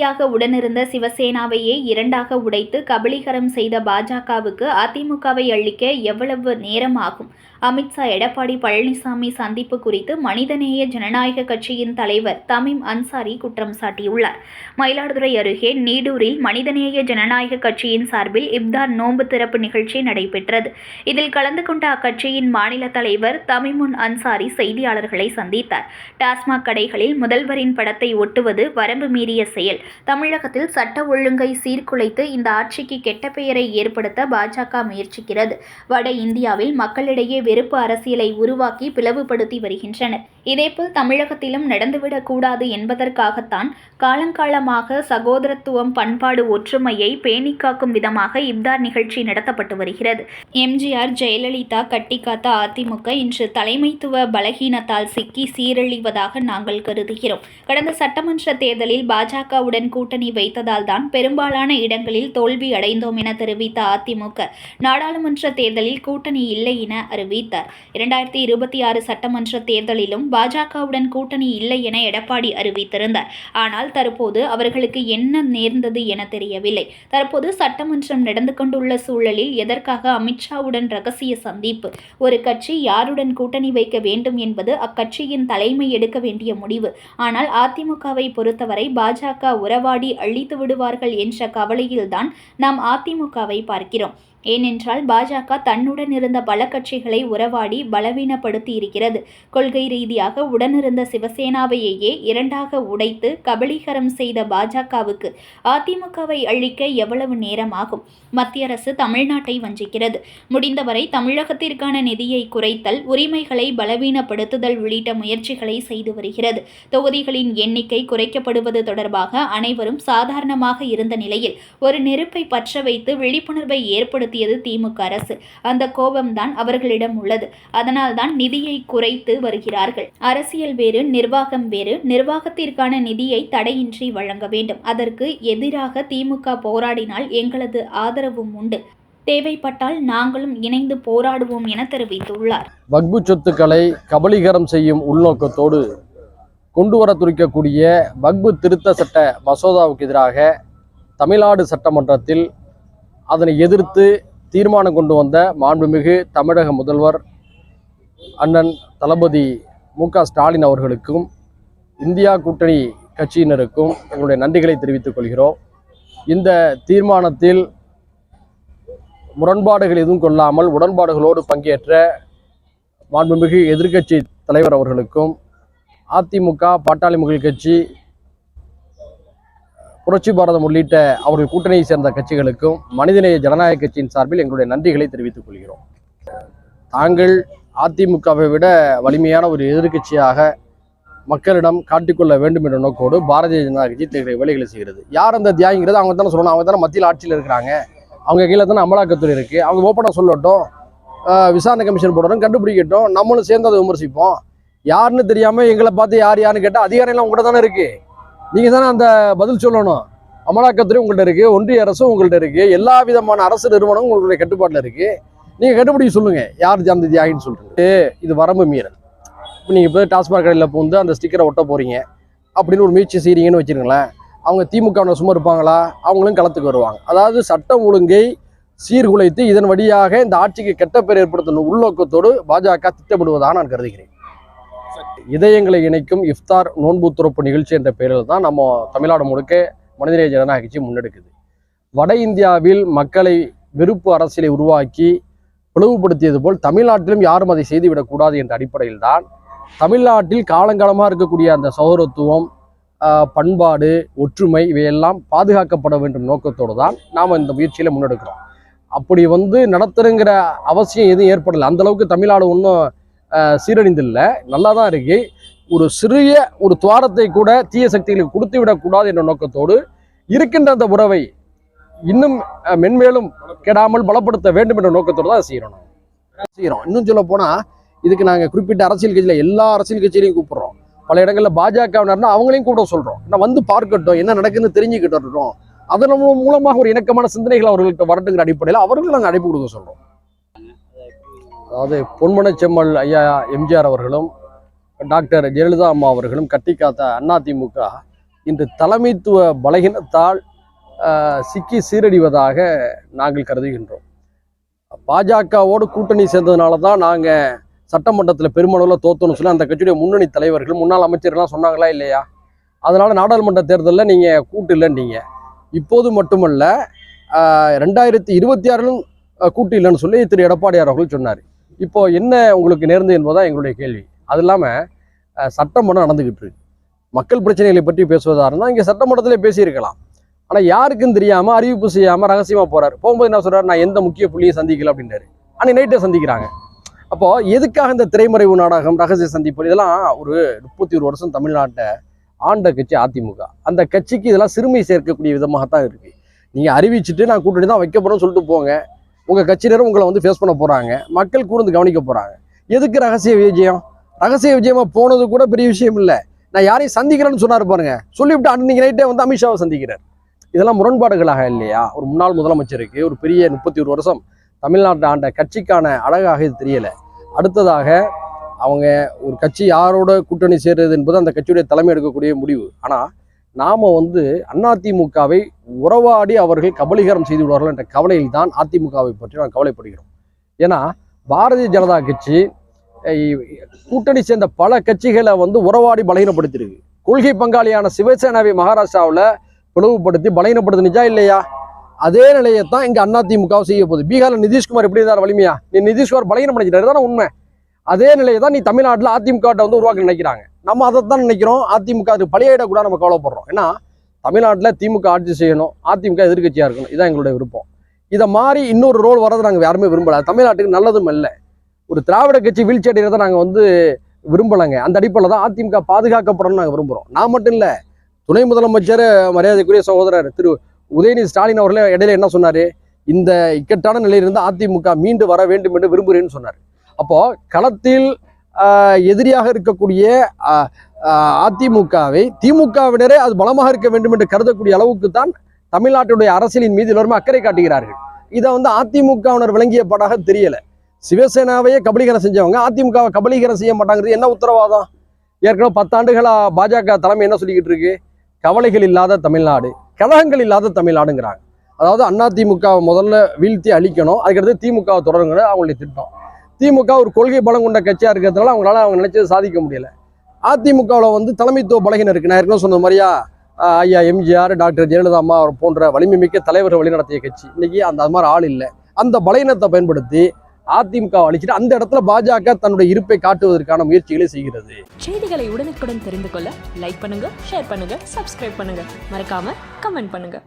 ரீதியாக உடனிருந்த சிவசேனாவையே இரண்டாக உடைத்து கபலீகரம் செய்த பாஜகவுக்கு அதிமுகவை அழிக்க எவ்வளவு நேரம் ஆகும் அமித்ஷா எடப்பாடி பழனிசாமி சந்திப்பு குறித்து மனிதநேய ஜனநாயக கட்சியின் தலைவர் தமிம் அன்சாரி குற்றம் சாட்டியுள்ளார். மயிலாடுதுறை அருகே நீடூரில் மனிதநேய ஜனநாயக கட்சியின் சார்பில் இப்தார் நோன்பு திறப்பு நிகழ்ச்சி நடைபெற்றது. இதில் கலந்து கொண்ட அக்கட்சியின் மாநில தலைவர் தமிமுன் அன்சாரி செய்தியாளர்களை சந்தித்தார். டாஸ்மாக் கடைகளில் முதல்வரின் படத்தை ஒட்டுவது வரம்பு மீறிய செயல். தமிழகத்தில் சட்ட ஒழுங்கை சீர்குலைத்து இந்த ஆட்சிக்கு கெட்ட பெயரை ஏற்படுத்த பாஜக முயற்சிக்கிறது. வட இந்தியாவில் மக்களிடையே வெறுப்பு அரசியலை உருவாக்கி பிளவுபடுத்தி வருகின்றனர். இதேபோல் தமிழகத்திலும் நடந்துவிடக்கூடாது என்பதற்காகத்தான் காலங்காலமாக சகோதரத்துவம் பண்பாடு ஒற்றுமையை பேணி காக்கும் விதமாக இப்தார் நிகழ்ச்சி நடத்தப்பட்டு வருகிறது. எம்ஜிஆர் ஜெயலலிதா கட்டிக்காத்த அதிமுக இன்று தலைமைத்துவ பலகீனத்தால் சிக்கி சீரழிவதாக நாங்கள் கருதுகிறோம். கடந்த சட்டமன்ற தேர்தலில் பாஜகவுடன் கூட்டணி வைத்ததால் தான் பெரும்பாலான இடங்களில் தோல்வி அடைந்தோம் என தெரிவித்த அதிமுக நாடாளுமன்ற தேர்தலில் கூட்டணி இல்லை என அறிவித்தார். இரண்டாயிரத்தி இருபத்தி ஆறு சட்டமன்ற தேர்தலிலும் பாஜகவுடன் கூட்டணி இல்லை என எடப்பாடி அறிவித்திருந்தார். ஆனால் தற்போது அவர்களுக்கு என்ன நேர்ந்தது என தெரியவில்லை. தற்போது சட்டமன்றம் நடந்து கொண்டுள்ள சூழலில் எதற்காக அமித்ஷாவுடன் ரகசிய சந்திப்பு? ஒரு கட்சி யாருடன் கூட்டணி வைக்க வேண்டும் என்பது அக்கட்சியின் தலைமை எடுக்க வேண்டிய முடிவு. ஆனால் அதிமுகவை பொறுத்தவரை பாஜக உறவாடி அழித்து விடுவார்கள் என்ற கவலையில்தான் நாம் அதிமுகவை பார்க்கிறோம். ஏனென்றால் பாஜக தன்னுடன் இருந்த பல கட்சிகளை உறவாடி பலவீனப்படுத்தி இருக்கிறது கொள்கை ரீதியாக உடனிருந்த சிவசேனாவையே இரண்டாக உடைத்து கபலீகரம் செய்த பாஜகவுக்கு அதிமுகவை அழிக்க எவ்வளவு நேரம் ஆகும் மத்திய அரசு தமிழ்நாட்டை வஞ்சிக்கிறது. முடிந்தவரை தமிழகத்திற்கான நிதியை குறைத்தல் உரிமைகளை பலவீனப்படுத்துதல் உள்ளிட்ட முயற்சிகளை செய்து வருகிறது. தொகுதிகளின் எண்ணிக்கை குறைக்கப்படுவது தொடர்பாக அனைவரும் சாதாரணமாக இருந்த நிலையில் ஒரு நெருப்பை பற்ற வைத்து விழிப்புணர்வை ஏற்படுத்த ஏற்படுத்தியது திமுக அரசு. அந்த கோபம்தான் அவர்களிடம் உள்ளது. அதனால்தான் நிதியை குறைத்து வருகிறார்கள். அரசியல் வேறு நிர்வாகம் வேறு. நிர்வாகத்திற்கான நிதியை தடையின்றி வழங்க வேண்டும். அதற்கு எதிராக திமுக போராடினால் எங்களது ஆதரவும் உண்டு. தேவைப்பட்டால் நாங்களும் இணைந்து போராடுவோம் என தெரிவித்துள்ளார். வக்பு சொத்துக்களை கபலீகரம் செய்யும் உள்நோக்கத்தோடு கொண்டு வர துடிக்கக்கூடிய வக்பு திருத்த சட்ட மசோதாவுக்கு எதிராக தமிழ்நாடு சட்டமன்றத்தில் அதனை எதிர்த்து தீர்மானம் கொண்டு வந்த மாண்புமிகு தமிழக முதல்வர் அண்ணன் தளபதி மு க ஸ்டாலின் அவர்களுக்கும் இந்தியா கூட்டணி கட்சியினருக்கும் எங்களுடைய நன்றிகளை தெரிவித்துக் கொள்கிறோம். இந்த தீர்மானத்தில் முரண்பாடுகள் எதுவும் கொள்ளாமல் உடன்பாடுகளோடு பங்கேற்ற மாண்புமிகு எதிர்க்கட்சி தலைவர் அவர்களுக்கும் அதிமுக பாட்டாளி மக்கள் கட்சி புரட்சி பாரதம் உள்ளிட்ட அவர்கள் கூட்டணியை சேர்ந்த கட்சிகளுக்கும் மனிதநேய ஜனநாயக கட்சியின் சார்பில் எங்களுடைய நன்றிகளை தெரிவித்துக் கொள்கிறோம். தாங்கள் அதிமுகவை விட வலிமையான ஒரு எதிர்க்கட்சியாக மக்களிடம் காட்டிக்கொள்ள வேண்டும் என்ற நோக்கோடு பாரதிய ஜனதா கட்சி தங்களுடைய வேலைகளை செய்கிறது. யார் அந்த தியாகிங்கிறது அவங்க தானே சொல்லணும். அவங்க தானே மத்தியில் ஆட்சியில் இருக்கிறாங்க. அவங்க கீழே தானே அமலாக்கத்துறை இருக்குது அவங்க ஓப்பனாக சொல்லட்டும். விசாரணை கமிஷன் போடணும் கண்டுபிடிக்கட்டும். நம்மளும் சேர்ந்து அதை விமர்சிப்போம். யாருன்னு தெரியாமல் எங்களை பார்த்து யார் யாருன்னு கேட்டால் அதிகாரம் உங்கள்கிட்ட தானே இருக்குது நீங்கள் தானே அந்த பதில் சொல்லணும்? அமலாக்கத்துறை உங்கள்கிட்ட இருக்குது ஒன்றிய அரசும் உங்கள்கிட்ட இருக்குது எல்லா விதமான அரசு நிறுவனமும் உங்களுடைய கட்டுப்பாட்டில் இருக்குது நீங்கள் கட்டுப்படி சொல்லுங்கள் யார் ஜாந்தி தியாகின்னு சொல்லிட்டு இது வரம்பு மீறல். இப்போ நீங்கள் இப்போ டாஸ்மாக் கடையில் போந்து அந்த ஸ்டிக்கரை ஒட்ட போகிறீங்க அப்படின்னு ஒரு முயற்சி செய்கிறீங்கன்னு வச்சுருங்களேன் அவங்க திமுகவினர் சும்மா இருப்பாங்களா? அவங்களும் களத்துக்கு வருவாங்க. அதாவது சட்டம் ஒழுங்கை சீர்குலைத்து இதன் வழியாக இந்த ஆட்சிக்கு கெட்ட பேர் ஏற்படுத்தணும் உள்நோக்கத்தோடு பாஜக திட்டமிடுவதாக நான் கருதுகிறேன். இதயங்களை இணைக்கும் இஃப்தார் நோன்பு துறப்பு நிகழ்ச்சி என்ற பெயரில் தான் நம்ம தமிழ்நாடு முழுக்க மனிதநேய ஜனநாயக கட்சி முன்னெடுக்குது. வட இந்தியாவில் மக்களை வெறுப்பு அரசியலை உருவாக்கி பிளவுபடுத்தியது போல் தமிழ்நாட்டிலும் யாரும் அதை செய்துவிடக்கூடாது என்ற அடிப்படையில் தான் தமிழ்நாட்டில் காலங்காலமாக இருக்கக்கூடிய அந்த சௌரத்துவம் பண்பாடு ஒற்றுமை இவையெல்லாம் பாதுகாக்கப்பட வேண்டும் நோக்கத்தோடு தான் நாம் இந்த முயற்சியில் முன்னெடுக்கிறோம். அப்படி வந்து நடத்துறங்கிற அவசியம் எதுவும் ஏற்படலை. அந்த அளவுக்கு தமிழ்நாடு ஒன்றும் சீரழிந்தில்லை நல்லா தான் இருக்கு. ஒரு சிறிய ஒரு துவாரத்தை கூட தீய சக்திகளுக்கு கொடுத்து விடக்கூடாது என்ற நோக்கத்தோடு இருக்கின்ற அந்த உறவை இன்னும் அஹ், மென்மேலும் கெடாமல் பலப்படுத்த வேண்டும் என்ற நோக்கத்தோடு தான் செய்கிறோம் செய்கிறோம் இன்னும் சொல்ல போனால் இதுக்கு நாங்கள் குறிப்பிட்ட அரசியல் கட்சியில் எல்லா அரசியல் கட்சியிலையும் கூப்பிடுறோம். பல இடங்களில் பாஜகவினர்னா அவங்களையும் கூட சொல்கிறோம் நான் வந்து பார்க்கட்டும் என்ன நடக்குதுன்னு தெரிஞ்சுக்கிட்டு தெரிஞ்சுக்கிட்டோம் அதன் மூலமாக ஒரு இணக்கமான சிந்தனைகள் அவர்கள்ட்ட வரட்டுங்கிற அடிப்படையில் அவர்களும் நாங்கள் அழைப்பு கொடுக்க சொல்கிறோம் அதாவது பொன்மன செம்மல் ஐயா எம்ஜிஆர் அவர்களும் டாக்டர் ஜெயலலிதா அம்மா அவர்களும் கட்டி காத்த அதிமுக இன்று தலைமைத்துவ பலகீனத்தால் சிக்கி சீரடிவதாக நாங்கள் கருதுகின்றோம். பாஜகவோடு கூட்டணி சேர்ந்ததுனால தான் நாங்கள் சட்டமன்றத்தில் பெருமளவில் தோத்தணும் சொல்லி அந்த கட்சியுடைய முன்னணி தலைவர்கள் முன்னாள் அமைச்சர்கள்லாம் சொன்னாங்களா இல்லையா? அதனால் நாடாளுமன்ற தேர்தலில் நீங்கள் கூட்டு இல்லைன்னீங்க இப்போது மட்டுமல்ல ரெண்டாயிரத்தி இருபத்தி ஆறிலும் கூட்டு இல்லைன்னு சொல்லி திரு. எடப்பாடியார் அவர்கள் சொன்னார். இப்போ என்ன உங்களுக்கு நேர்ந்தது என்பதுதான் எங்களுடைய கேள்வி. அது இல்லாமல் சட்டமன்றம் நடந்துக்கிட்டு இருக்கு. மக்கள் பிரச்சனைகளை பற்றி பேசுவதாக இருந்தால் இங்கே சட்டமன்றத்திலே பேசியிருக்கலாம். ஆனால் யாருக்கும் தெரியாமல் அறிவிப்பு செய்யாமல் ரகசியமாக போகிறார் போகும்போது என்ன சொல்கிறார் நான் எந்த முக்கிய புள்ளியும் சந்திக்கல அப்படின்றாரு. அன்னைக்கு நைட்டே சந்திக்கிறாங்க. அப்போது எதுக்காக இந்த திரைமறைவு நாடகம் ரகசிய சந்திப்பு இதெல்லாம் ஒரு முப்பத்தி ஒரு வருஷம் தமிழ்நாட்டை ஆண்ட கட்சி அதிமுக. அந்த கட்சிக்கு இதெல்லாம் சிறுமை சேர்க்கக்கூடிய விதமாக தான் இருக்குது நீங்கள் அறிவிச்சுட்டு நான் கூட்டணி தான் வைக்க போறேன்னு சொல்லிட்டு போங்க. உங்கள் கட்சியினரும் உங்களை வந்து ஃபேஸ் பண்ண போகிறாங்க மக்கள் கூர்ந்து கவனிக்க போகிறாங்க எதுக்கு ரகசிய விஜயம்? ரகசிய விஜயமாக போனது கூட பெரிய விஷயம் இல்லை. நான் யாரையும் சந்திக்கிறேன்னு சொன்னார் பாருங்க. சொல்லிவிட்டு அன்னைக்கு நைட்டே வந்து அமித்ஷாவை சந்திக்கிறார். இதெல்லாம் முரண்பாடுகளாக இல்லையா? ஒரு முன்னாள் முதலமைச்சருக்கு ஒரு பெரிய முப்பத்தி ஒரு வருஷம் தமிழ்நாட்டை ஆண்ட கட்சிக்கான அழகாக இது தெரியலை. அடுத்ததாக அவங்க ஒரு கட்சி யாரோட கூட்டணி சேர்றது என்பது அந்த கட்சியுடைய தலைமை எடுக்கக்கூடிய முடிவு. ஆனால் நாம் வந்து அதிமுகவை உறவாடி அவர்கள் கபலீகரம் செய்து விடுவார்கள் என்ற கவலையில் தான் அதிமுகவை பற்றி நான் கவலைப்படுகிறோம். ஏன்னா பாரதிய ஜனதா கட்சி கூட்டணி சேர்ந்த பல கட்சிகளை வந்து உறவாடி பலகீனப்படுத்தியிருக்கு. கொள்கை பங்காளியான சிவசேனாவை மகாராஷ்டிராவில் பிளவுபடுத்தி பலகீனப்படுத்துனுச்சா இல்லையா? அதே நிலையை தான் இங்கே அதிமுகவும் செய்ய போகுது. பீகாரில் நிதிஷ்குமார் எப்படி இருந்தார் வலிமையா? நீ நிதிஷ்குமார் பலகீனம் பண்ணிக்கிட்டாரு தானே உண்மை. அதே நிலையை தான் நீ தமிழ்நாட்டில் அதிமுக வந்து உருவாக்க நினைக்கிறாங்க. நம்ம அதை தான் நினைக்கிறோம். அதிமுக அது கூட நம்ம கவலைப்படுறோம். ஏன்னா தமிழ்நாட்டில் திமுக ஆட்சி செய்யணும். அதிமுக எதிர்கட்சியாக இருக்கணும். இதான் எங்களுடைய விருப்பம். இதை மாதிரி இன்னொரு ரோல் வரதை நாங்கள் யாருமே விரும்பலை. தமிழ்நாட்டுக்கு நல்லதும் இல்லை ஒரு திராவிட கட்சி வீழ்ச்சி அடைகிறத நாங்கள் வந்து விரும்பலைங்க. அந்த அடிப்படையில் தான் அதிமுக பாதுகாக்கப்படணும்னு நாங்கள் விரும்புகிறோம் நான் மட்டும் இல்லை துணை முதலமைச்சர் மரியாதைக்குரிய சகோதரர் திரு உதயநிதி ஸ்டாலின் அவர்களே இடையில என்ன சொன்னார்? இந்த இக்கட்டான நிலையிலிருந்து அதிமுக மீண்டு வர வேண்டும் என்று விரும்புகிறேன்னு சொன்னார். அப்போது களத்தில் எதிரியாக இருக்கக்கூடிய அதிமுகவை திமுகவினரே அது பலமாக இருக்க வேண்டும் என்று கருதக்கூடிய அளவுக்கு தான் தமிழ்நாட்டுடைய அரசியலின் மீது எல்லோருமே அக்கறை காட்டுகிறார்கள். இதை வந்து அதிமுகவினர் விளங்கிய படாக தெரியல. சிவசேனாவையே கபலீகரம் செஞ்சவங்க அதிமுகவை கபலீகரம் செய்ய மாட்டாங்கிறது என்ன உத்தரவாதம்? ஏற்கனவே பத்தாண்டுகளா பாஜக தலைமை என்ன சொல்லிக்கிட்டு இருக்கு? கவலைகள் இல்லாத தமிழ்நாடு கழகங்கள் இல்லாத தமிழ்நாடுங்கிறாங்க. அதாவது அதிமுக முதல்ல வீழ்த்தி அழிக்கணும் அதுக்கடுத்து திமுக தொடருங்கிறது அவங்களுடைய திட்டம். திமுக ஒரு கொள்கை பலம் கொண்ட கட்சியா இருக்கிறதுனால அவங்களால அவங்க நினைச்சதை சாதிக்க முடியல. அதிமுகவில் வந்து தலைமைத்துவ பலகீனம் இருக்கு நான் ஏற்கனவே சொன்ன மாதிரியா ஐயா எம்ஜிஆர் டாக்டர் ஜெயலலிதா அம்மா அவர் போன்ற வலிமை மிக்க தலைவர்கள் வழிநடத்திய கட்சி. இன்னைக்கு அந்த அது மாதிரி ஆள் இல்லை. அந்த பலகீனத்தை பயன்படுத்தி அதிமுக அழிச்சிட்டு அந்த இடத்துல பாஜக தன்னுடைய இருப்பை காட்டுவதற்கான முயற்சிகளை செய்கிறது. செய்திகளை உடனுக்குடன் தெரிந்து கொள்ள லைக் பண்ணுங்க ஷேர் பண்ணுங்க சப்ஸ்கிரைப் பண்ணுங்க. மறக்காம கமெண்ட் பண்ணுங்க.